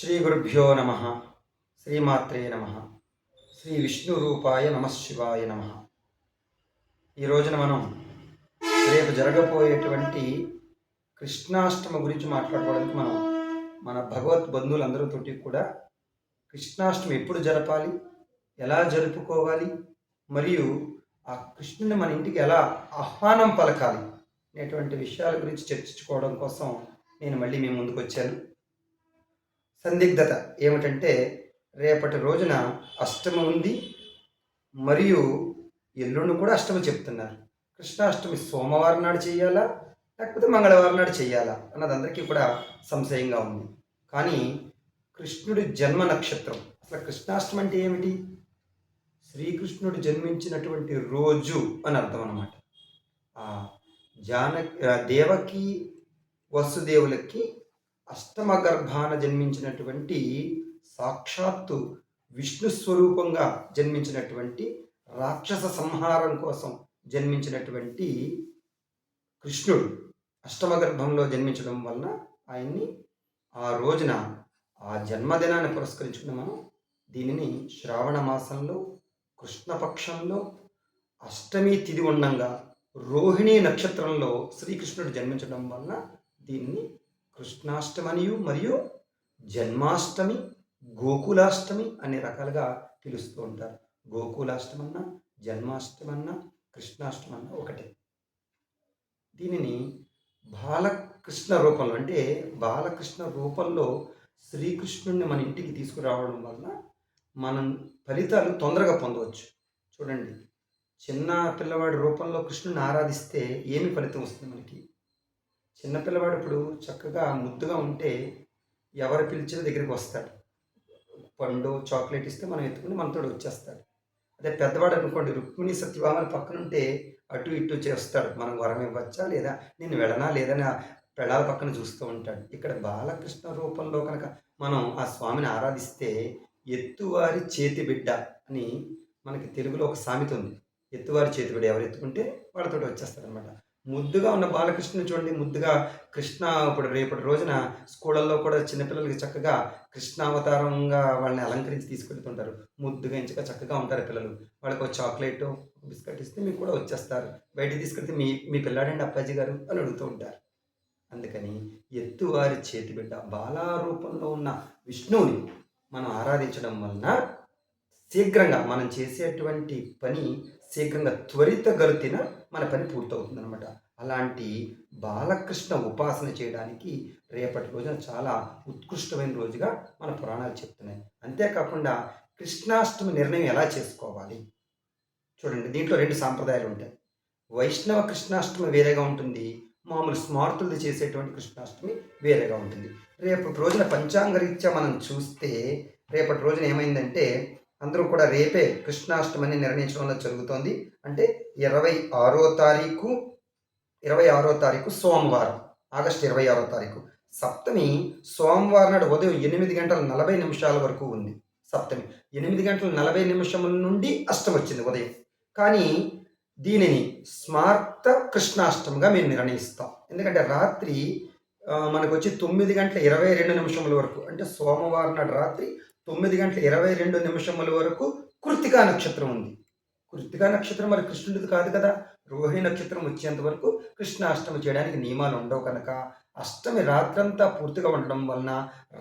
శ్రీ గురుభ్యో నమ. శ్రీమాత్రే నమ. శ్రీ విష్ణు రూపాయ నమ శివాయ నమ. ఈ రోజున మనం రేపు జరగబోయేటువంటి కృష్ణాష్టమ గురించి మాట్లాడుకోవడానికి మనం మన భగవత్ బంధువులందరితోటి కూడా కృష్ణాష్టమి ఎప్పుడు జరపాలి? ఎలా జరుపుకోవాలి? మరియు ఆ కృష్ణుని మన ఇంటికి ఎలా ఆహ్వానం పలకాలి? అనేటువంటి విషయాల గురించి చర్చించుకోవడం కోసం నేను మళ్ళీ మీ ముందుకు వచ్చాను. సందిగ్ధత ఏమిటంటే రేపటి రోజున అష్టమి ఉంది మరియు ఎల్లుండి కూడా అష్టమి చెప్తున్నారు. కృష్ణాష్టమి సోమవారం నాడు చేయాలా? లేకపోతే మంగళవారం నాడు చేయాలా? అన్నది అందరికీ కూడా సంశయంగా ఉంది. కానీ కృష్ణుడి జన్మ నక్షత్రం అసలు కృష్ణాష్టమి అంటే ఏమిటి? శ్రీకృష్ణుడు జన్మించినటువంటి రోజు అని అర్థం అనమాట జాన దేవకి వసుదేవులకి అష్టమ గర్భాన జన్మించినటువంటి సాక్షాత్తు విష్ణు స్వరూపంగా జన్మించినటువంటి రాక్షస సంహారం కోసం జన్మించినటువంటి కృష్ణుడు అష్టమ గర్భంలో జన్మించడం వలన ఆయన్ని ఆ రోజున ఆ జన్మదినాన్ని పురస్కరించుకుని మనం దీనిని శ్రావణ మాసంలో కృష్ణపక్షంలో అష్టమి తిది ఉండంగా రోహిణి నక్షత్రంలో శ్రీకృష్ణుడు జన్మించడం వలన దీన్ని కృష్ణాష్టమనియు మరియు జన్మాష్టమి గోకులాష్టమి అనే రకాలుగా పిలుస్తూ ఉంటారు. గోకులాష్టమన్నా జన్మాష్టమన్నా కృష్ణాష్టమన్నా ఒకటే. దీనిని బాలకృష్ణ రూపంలో అంటే బాలకృష్ణ రూపంలో శ్రీకృష్ణుడిని మన ఇంటికి తీసుకురావడం వలన మనం ఫలితాలు తొందరగా పొందవచ్చు. చూడండి. చిన్న పిల్లవాడి రూపంలో కృష్ణుని ఆరాధిస్తే ఏమి ఫలితం వస్తుంది మనకి? చిన్నపిల్లవాడు ఇప్పుడు చక్కగా ముద్దుగా ఉంటే ఎవరు పిలిచిన దగ్గరికి వస్తాడు. పండు చాక్లెట్ ఇస్తే మనం ఎత్తుకుని మనతో వచ్చేస్తాడు. అదే పెద్దవాడు అనుకోండి రుక్మిణి సత్యభామల పక్కన ఉంటే అటు ఇటు చేస్తాడు. మనం వరం ఇవ్వచ్చా లేదా? నేను వెళ్ళనా లేదా? ఆ పెళ్ళాల పక్కన చూస్తూ ఉంటాడు. ఇక్కడ బాలకృష్ణ రూపంలో కనుక మనం ఆ స్వామిని ఆరాధిస్తే ఎత్తువారి చేతి బిడ్డ అని మనకి తెలుగులో ఒక సామెత ఉంది. ఎత్తువారి చేతి బిడ్డ ఎవరు ఎత్తుకుంటే వాళ్ళతో వచ్చేస్తారనమాట ముద్దుగా ఉన్న బాలకృష్ణుని చూడండి ముద్దుగా కృష్ణ ఇప్పుడు రేపటి రోజున స్కూళ్ళల్లో కూడా చిన్నపిల్లలకి చక్కగా కృష్ణావతారంగా వాళ్ళని అలంకరించి తీసుకెళ్తుంటారు. ముద్దుగా ఇంచగా చక్కగా ఉంటారు పిల్లలు. వాళ్ళకి ఒక చాక్లెట్ బిస్కెట్ ఇస్తే మీకు కూడా వచ్చేస్తారు. బయటికి తీసుకెళ్తే మీ మీ పిల్లాడండి అప్పాజీ గారు అని అడుగుతూ ఉంటారు. అందుకని ఎత్తువారి చేతి బిడ్డ బాలారూపంలో ఉన్న విష్ణువుని మనం ఆరాధించడం వలన శీఘ్రంగా మనం చేసేటువంటి పని శీఘ్రంగా త్వరితగతిన మన పని పూర్తవుతుంది అనమాట అలాంటి బాలకృష్ణ ఉపాసన చేయడానికి రేపటి రోజున చాలా ఉత్కృష్టమైన రోజుగా మన పురాణాలు చెప్తున్నాయి. అంతేకాకుండా కృష్ణాష్టమి నిర్ణయం ఎలా చేసుకోవాలి? చూడండి దీంట్లో రెండు సాంప్రదాయాలు ఉంటాయి. వైష్ణవ కృష్ణాష్టమి వేరేగా ఉంటుంది. మామూలు స్మార్తులు చేసేటువంటి కృష్ణాష్టమి వేరేగా ఉంటుంది. రేపటి రోజున పంచాంగరీత్యా మనం చూస్తే రేపటి రోజున ఏమైందంటే అందరూ కూడా రేపే కృష్ణాష్టమిని నిర్ణయించడం జరుగుతోంది. అంటే ఇరవై ఆరో తారీఖు ఇరవై ఆరో తారీఖు సోమవారం ఆగస్టు ఇరవై ఆరో తారీఖు. సప్తమి సోమవారం నాడు ఉదయం ఎనిమిది గంటల నలభై నిమిషాల వరకు ఉంది సప్తమి. ఎనిమిది గంటల నలభై నిమిషముల నుండి అష్టం వచ్చింది ఉదయం. కానీ దీనిని స్మార్త కృష్ణాష్టమిగా మేము నిర్ణయిస్తాం. ఎందుకంటే రాత్రి మనకు వచ్చి తొమ్మిది గంటల ఇరవై రెండు నిమిషముల వరకు అంటే సోమవారం నాడు రాత్రి తొమ్మిది గంటల ఇరవై రెండు నిమిషముల వరకు కృతికా నక్షత్రం ఉంది. కృతికా నక్షత్రం మరి కృష్ణుడిది కాదు కదా. రోహిణి నక్షత్రం వచ్చేంత వరకు కృష్ణాష్టమి చేయడానికి నియమాలు ఉండవు కనుక అష్టమి రాత్రంతా పూర్తిగా ఉండడం వలన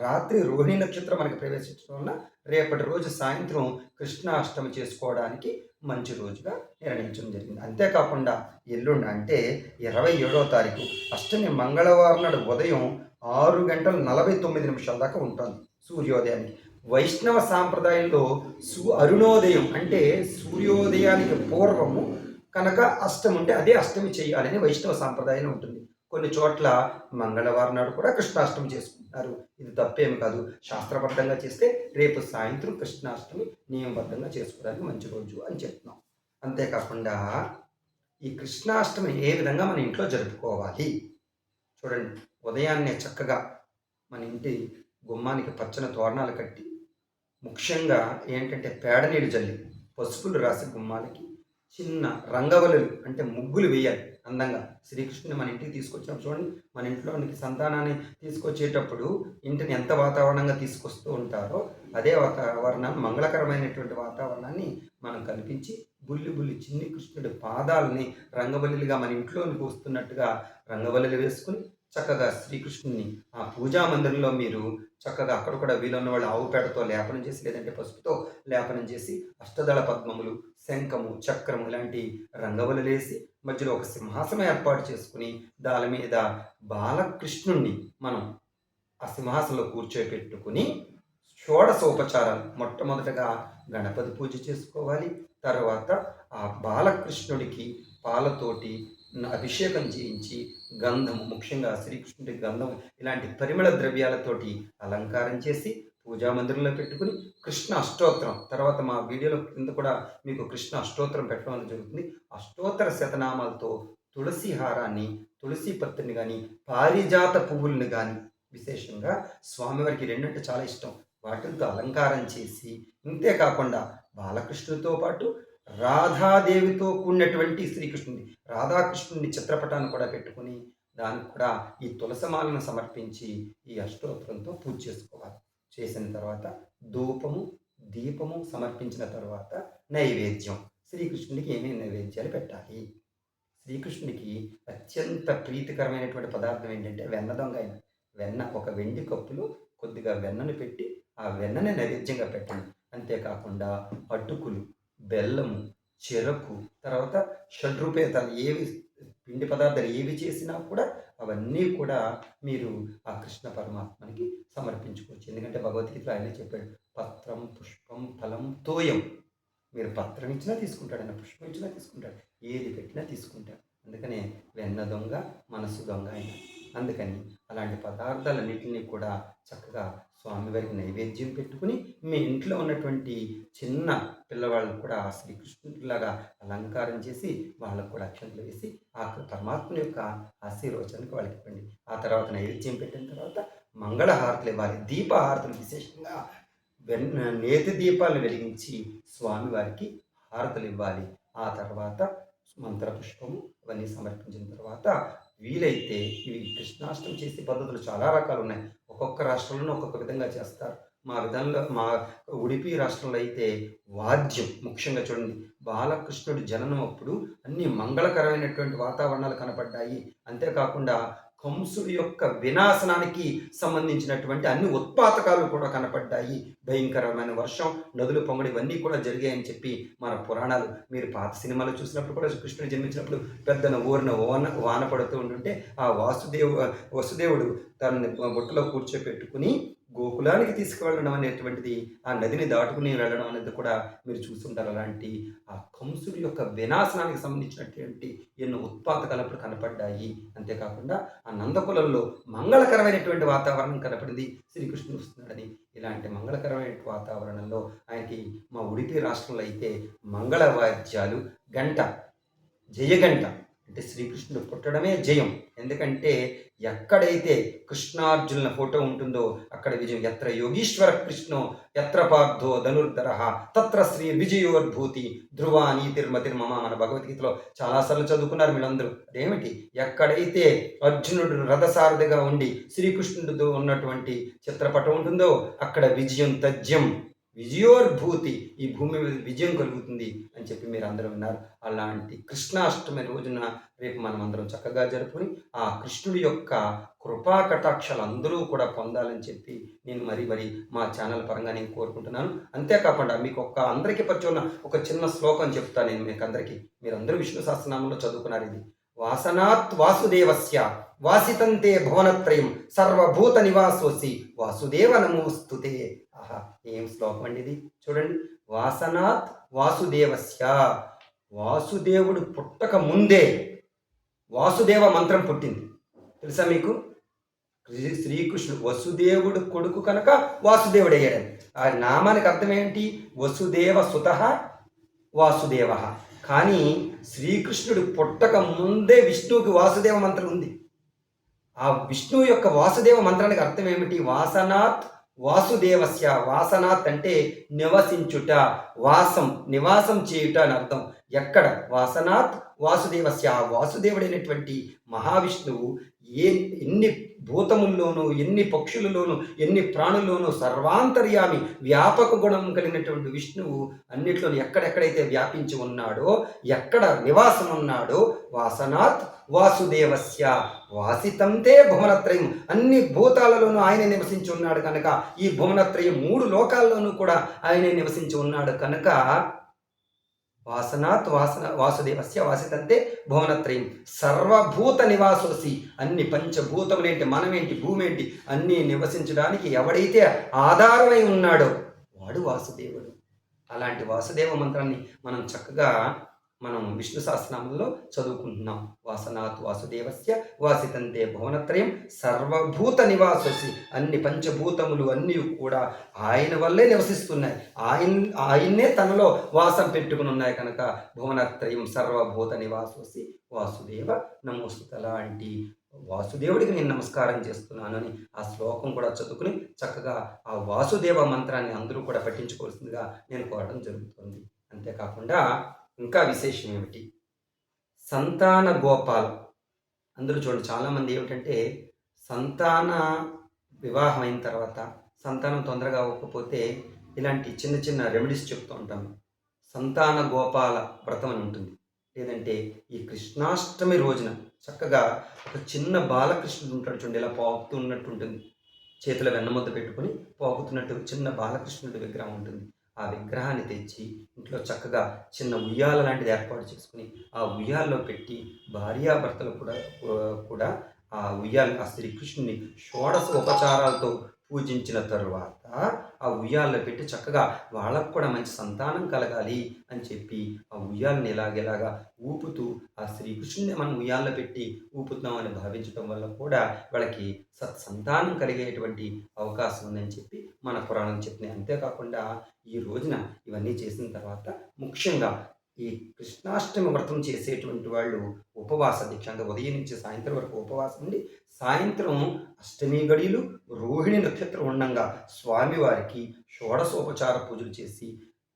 రాత్రి రోహిణి నక్షత్రం మనకి ప్రవేశించడం వలన రేపటి రోజు సాయంత్రం కృష్ణాష్టమి చేసుకోవడానికి మంచి రోజుగా నిర్ణయించడం జరిగింది. అంతేకాకుండా ఎల్లుండి అంటే ఇరవై ఏడవ తారీఖు అష్టమి మంగళవారం నాడు ఉదయం ఆరు గంటల నలభై తొమ్మిది నిమిషాల దాకా ఉంటుంది సూర్యోదయానికి. వైష్ణవ సాంప్రదాయంలో సు అరుణోదయం అంటే సూర్యోదయానికి పూర్వము కనుక అష్టమి ఉంటే అదే అష్టమి చేయాలని వైష్ణవ సాంప్రదాయం ఉంటుంది. కొన్ని చోట్ల మంగళవారం నాడు కూడా కృష్ణాష్టమి చేసుకుంటున్నారు ఇది తప్పేమి కాదు. శాస్త్రబద్ధంగా చేస్తే రేపు సాయంత్రం కృష్ణాష్టమి నియమబద్ధంగా చేసుకోవడానికి మంచి రోజు అని చెప్తున్నాం. అంతేకాకుండా ఈ కృష్ణాష్టమి ఏ విధంగా మన ఇంట్లో జరుపుకోవాలి? చూడండి ఉదయాన్నే చక్కగా మన ఇంటి గుమ్మానికి పచ్చని తోరణాలు కట్టి ముఖ్యంగా ఏంటంటే పేడ నీళ్ళు జల్లి పసుపులు రాసి గుమ్మాలకి చిన్న రంగవల్లులు అంటే ముగ్గులు వేయాలి అందంగా. శ్రీకృష్ణుని మన ఇంటికి తీసుకొచ్చినప్పుడు చూడండి మన ఇంట్లోనికి సంతానాన్ని తీసుకొచ్చేటప్పుడు ఇంటిని ఎంత వాతావరణంగా తీసుకొస్తూ ఉంటారో అదే వాతావరణం మంగళకరమైనటువంటి వాతావరణాన్ని మనం కల్పించి బుల్లి బుల్లి చిన్ని కృష్ణుడి పాదాలని రంగవల్లిగా మన ఇంట్లోనికి వస్తున్నట్టుగా రంగవల్లిలు వేసుకుని చక్కగా శ్రీకృష్ణుని ఆ పూజా మందిరంలో మీరు చక్కగా అక్కడ కూడా వీలున్న వాళ్ళు ఆవు పేడతో లేపనం చేసి లేదంటే పసుపుతో లేపనం చేసి అష్టదళ పద్మములు శంఖము చక్రము ఇలాంటి రంగవలలేసి మధ్యలో ఒక సింహాసనం ఏర్పాటు చేసుకుని దాని మీద బాలకృష్ణుణ్ణి మనం ఆ సింహాసనంలో కూర్చోపెట్టుకుని షోడశోపచారాలు మొట్టమొదటగా గణపతి పూజ చేసుకోవాలి. తర్వాత ఆ బాలకృష్ణుడికి పాలతోటి అభిషేకం చేయించి గంధం ముఖ్యంగా శ్రీకృష్ణుడి గంధం ఇలాంటి పరిమళ ద్రవ్యాలతోటి అలంకారం చేసి పూజా మందిరంలో పెట్టుకుని కృష్ణ అష్టోత్తరం. తర్వాత మా వీడియోలో కింద కూడా మీకు కృష్ణ అష్టోత్తరం పెట్టడం అనేది జరుగుతుంది. అష్టోత్తర శతనామాలతో తులసి హారాన్ని తులసి పత్రిని కానీ పారిజాత పువ్వుల్ని కానీ విశేషంగా స్వామివారికి రెండంటే చాలా ఇష్టం. వాటితో అలంకారం చేసి ఇంతే కాకుండా బాలకృష్ణుడితో పాటు రాధాదేవితో కూడినటువంటి శ్రీకృష్ణుడి రాధాకృష్ణుడి చిత్రపటాన్ని కూడా పెట్టుకుని దానికి కూడా ఈ తులసమాలను సమర్పించి ఈ అష్టోత్తరంతో పూజ చేసుకోవాలి. చేసిన తర్వాత ధూపము దీపము సమర్పించిన తర్వాత నైవేద్యం. శ్రీకృష్ణుడికి ఏమేమి నైవేద్యాలు పెట్టాలి? శ్రీకృష్ణుడికి అత్యంత ప్రీతికరమైనటువంటి పదార్థం ఏంటంటే వెన్న దొంగ అయిన వెన్న ఒక వెండి కప్పులో కొద్దిగా వెన్నను పెట్టి ఆ వెన్నని నైవేద్యంగా పెట్టండి. అంతేకాకుండా అటుకులు బెల్లము చెరకు తర్వాత షడ్రూపేతాలు ఏవి పిండి పదార్థాలు ఏవి చేసినా కూడా అవన్నీ కూడా మీరు ఆ కృష్ణ పరమాత్మనికి సమర్పించుకోవచ్చు. ఎందుకంటే భగవద్గీతలో ఆయన చెప్పాడు పత్రం పుష్పం ఫలం తోయం. మీరు పత్రం ఇచ్చినా తీసుకుంటాడు ఆయన పుష్పం ఇచ్చినా తీసుకుంటాడు ఏది పెట్టినా తీసుకుంటాడు. అందుకనే వెన్న దొంగ మనసు దొంగ ఆయన. అందుకని అలాంటి పదార్థాలన్నింటినీ కూడా చక్కగా స్వామివారికి నైవేద్యం పెట్టుకుని మీ ఇంట్లో ఉన్నటువంటి చిన్న పిల్లవాళ్ళని కూడా శ్రీకృష్ణుడిలాగా అలంకారం చేసి వాళ్ళకు కూడా అక్షంతలు వేసి ఆ పరమాత్మ యొక్క ఆశీర్వచనానికి వాళ్ళకి ఇవ్వండి. ఆ తర్వాత నైవేద్యం పెట్టిన తర్వాత మంగళహారతులు ఇవ్వాలి. దీపహారతులు విశేషంగా నేతి దీపాలను వెలిగించి స్వామివారికి హారతులు ఇవ్వాలి. ఆ తర్వాత మంత్రపుష్పము అవన్నీ సమర్పించిన తర్వాత వీలైతే ఇవి కృష్ణాష్టమి చేసే పద్ధతులు చాలా రకాలు ఉన్నాయి. ఒక్కొక్క రాష్ట్రంలోనూ ఒక్కొక్క విధంగా చేస్తారు. మా విధంలో మా ఉడిపి రాష్ట్రంలో అయితే వాద్యం ముఖ్యంగా చూడండి. బాలకృష్ణుడి జననం అప్పుడు అన్ని మంగళకరమైనటువంటి వాతావరణాలు కనపడ్డాయి. అంతేకాకుండా కంసుడి యొక్క వినాశనానికి సంబంధించినటువంటి అన్ని ఉత్పాతకాలు కూడా కనపడ్డాయి. భయంకరమైన వర్షం నదులు పొంగడి ఇవన్నీ కూడా జరిగాయని చెప్పి మన పురాణాలు. మీరు పాత సినిమాలు చూసినప్పుడు కూడా కృష్ణుడు జన్మించినప్పుడు పెద్దన ఊరిన వాన వాన పడుతూ ఉంటుంటే ఆ వాసుదేవు వసుదేవుడు తనని బుట్టలో కూర్చోపెట్టుకుని గోకులానికి తీసుకువెళ్ళడం అనేటువంటిది ఆ నదిని దాటుకుని వెళ్ళడం అనేది కూడా మీరు చూస్తుంటారు. అలాంటి ఆ కంసుడి యొక్క వినాశనానికి సంబంధించినటువంటి ఎన్నో ఉత్పాదకాలు అప్పుడు కనపడ్డాయి. అంతేకాకుండా ఆ నందకులంలో మంగళకరమైనటువంటి వాతావరణం కనపడింది. శ్రీకృష్ణుడు వస్తున్నాడని. ఇలాంటి మంగళకరమైన వాతావరణంలో ఆయనకి మా ఉడిపి రాష్ట్రంలో అయితే మంగళ వాద్యాలు గంట జయగంట అంటే శ్రీకృష్ణుడు పుట్టడమే జయం. ఎందుకంటే ఎక్కడైతే కృష్ణార్జునుల ఫోటో ఉంటుందో అక్కడ విజయం. ఎత్ర యోగీశ్వర కృష్ణో ఎత్ర పార్థో ధనుర్ధర తత్ర శ్రీ విజయోద్భూతి ధ్రువ నీతిర్మతిర్మమ మన భగవద్గీతలో చాలాసార్లు చదువుకున్నారు మీరందరూ అదేమిటి? ఎక్కడైతే అర్జునుడు రథసారథిగా ఉండి శ్రీకృష్ణుడితో ఉన్నటువంటి చిత్రపటం ఉంటుందో అక్కడ విజయం తజ్యం విజయోర్భూతి ఈ భూమి మీద విజయం కలుగుతుంది అని చెప్పి మీరు అందరూ విన్నారు. అలాంటి కృష్ణాష్టమి రోజున రేపు మనం అందరం చక్కగా జరుపుకొని ఆ కృష్ణుడి యొక్క కృపా కటాక్షాలు అందరూ కూడా పొందాలని చెప్పి నేను మరి మరి మా ఛానల్ పరంగా నేను కోరుకుంటున్నాను. అంతేకాకుండా మీకు ఒక అందరికీ పరిచయం ఒక చిన్న శ్లోకం చెప్తాను నేను మీకు అందరికీ. మీరు అందరూ విష్ణు సహస్రనామంలో చదువుకున్నారు ఇది. వాసనాత్ వాసుదేవస్య. వాసితంతే భువనత్రయం. సర్వభూత నివాసోసి వాసుదేవ నమోస్తుతే. ఆహా ఏం శ్లోకం అండి ఇది? చూడండి. వాసనాత్ వాసుదేవస్య. వాసుదేవుడు పుట్టక ముందే వాసుదేవ మంత్రం పుట్టింది. తెలుసా మీకు? శ్రీకృష్ణుడు వసుదేవుడు కొడుకు కనుక వాసుదేవుడు అయ్యాడు ఆ నామానికి అర్థం ఏంటి? వసుదేవ సుత వాసుదేవ. కానీ శ్రీకృష్ణుడు పుట్టక ముందే విష్ణువుకి వాసుదేవ మంత్రం ఉంది. ఆ విష్ణువు యొక్క వాసుదేవ మంత్రానికి అర్థం ఏమిటి? వాసనాత్ వాసుదేవస్య. వాసనాత్ అంటే నివసించుట వాసం నివాసం చేయుట అని అర్థం. ఎక్కడ? వాసనాత్ వాసుదేవస్య. వాసుదేవుడైనటువంటి మహావిష్ణువు ఏ ఎన్ని భూతముల్లోనూ ఎన్ని పక్షులలోనూ ఎన్ని ప్రాణుల్లోనూ సర్వాంతర్యామి వ్యాపక గుణం కలిగినటువంటి విష్ణువు అన్నిట్లోనూ ఎక్కడెక్కడైతే వ్యాపించి ఉన్నాడో ఎక్కడ నివాసం ఉన్నాడో వాసనాత్ వాసుదేవస్య. వాసితంతే భువనత్రయం. అన్ని భూతాలలోనూ ఆయన నివసించి ఉన్నాడు కనుక ఈ భువనత్రయం మూడు లోకాల్లోనూ కూడా ఆయనే నివసించి ఉన్నాడు కనుక వాసనాత్ వాసన వాసుదేవస్య వాసితంతే భువనత్రయం. సర్వభూత నివాసోసి. అన్ని పంచభూతములేంటి మనమేంటి భూమి ఏంటి అన్నీ నివసించడానికి ఎవడైతే ఆధారమై ఉన్నాడో వాడు వాసుదేవుడు. అలాంటి వాసుదేవ మంత్రాన్ని మనం చక్కగా మనం విష్ణు సహస్రనామంలో చదువుకుంటున్నాం. వాసనాత్ వాసుదేవస్య వాసితంతే భువనత్రయం సర్వభూత నివాససి. అన్ని పంచభూతములు అన్నీ కూడా ఆయన వల్లే నివసిస్తున్నాయి. ఆయన ఆయన్నే తనలో వాసం పెట్టుకుని ఉన్నాయి కనుక భువనత్రయం సర్వభూత నివాససి. వాసుదేవ నమోస్తుత లాంటి వాసుదేవుడికి నేను నమస్కారం చేస్తున్నాను అని ఆ శ్లోకం కూడా చదువుకుని చక్కగా ఆ వాసుదేవ మంత్రాన్ని అందరూ కూడా పఠించుకోవాల్సిందిగా నేను కోరడం జరుగుతుంది. అంతేకాకుండా ఇంకా విశేషం ఏమిటి? సంతాన గోపాలం. అందరూ చూడండి చాలామంది ఏమిటంటే సంతాన వివాహం అయిన తర్వాత సంతానం తొందరగా అవ్వకపోతే ఇలాంటి చిన్న చిన్న రెమెడీస్ చెప్తూ ఉంటాం. సంతాన గోపాల వ్రతం అని ఉంటుంది. లేదంటే ఈ కృష్ణాష్టమి రోజున చక్కగా ఒక చిన్న బాలకృష్ణుడు ఉంటాడు చూడండి ఇలా పాకుతూ ఉన్నట్టు ఉంటుంది. చేతిలో వెన్నముద్ద పెట్టుకుని పాకుతున్నట్టు చిన్న బాలకృష్ణుడి విగ్రహం ఉంటుంది. ఆ విగ్రహాన్ని తెచ్చి ఇంట్లో చక్కగా చిన్న ఉయ్యాల లాంటిది ఏర్పాటు చేసుకుని ఆ ఉయ్యాల్లో పెట్టి భార్యాభర్తలు కూడా కూడా ఆ ఉయ్యాల ఆ శ్రీకృష్ణుని షోడశ ఉపచారాలతో పూజించిన తరువాత ఆ? ఉయ్యాల్లో పెట్టి చక్కగా వాళ్ళకు కూడా మంచి సంతానం కలగాలి అని చెప్పి ఆ ఉయ్యాలని ఎలాగెలాగా ఊపుతూ ఆ శ్రీకృష్ణుని మనం ఉయ్యాల్లో పెట్టి ఊపుతున్నామని భావించడం వల్ల కూడా వాళ్ళకి సత్సంతానం కలిగేటువంటి అవకాశం ఉందని చెప్పి మన పురాణం చెప్తున్నాయి అంతేకాకుండా ఈ రోజున ఇవన్నీ చేసిన తర్వాత ముఖ్యంగా ఈ కృష్ణాష్టమి వ్రతం చేసేటువంటి వాళ్ళు ఉపవాస దీక్ష అంటే ఉదయం నుంచి సాయంత్రం వరకు ఉపవాసం ఉండి సాయంత్రం అష్టమి గడియలు రోహిణి నక్షత్రం ఉండంగా స్వామివారికి షోడశోపచార పూజలు చేసి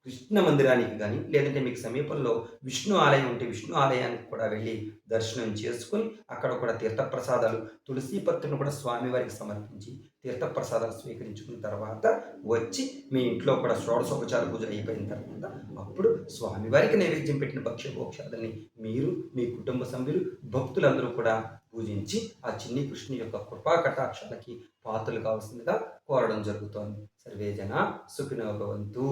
కృష్ణ మందిరానికి కానీ లేదంటే మీకు సమీపంలో విష్ణు ఆలయం ఉంటే విష్ణు ఆలయానికి కూడా వెళ్ళి దర్శనం చేసుకొని అక్కడ కూడా తీర్థప్రసాదాలు తులసి పత్రిని కూడా స్వామివారికి సమర్పించి తీర్థప్రసాదాలు స్వీకరించుకున్న తర్వాత వచ్చి మీ ఇంట్లో కూడా షోడశోపచార పూజలు అయిపోయిన తర్వాత అప్పుడు స్వామివారికి నైవేద్యం పెట్టిన భక్ష్యభోక్షాలని మీరు మీ కుటుంబ సభ్యులు భక్తులందరూ కూడా పూజించి ఆ చిన్ని కృష్ణుని యొక్క కృపా కటాక్షాలకి పాత్రలు కావాల్సిందిగా కోరడం జరుగుతోంది. సర్వేజన జన భవంతు.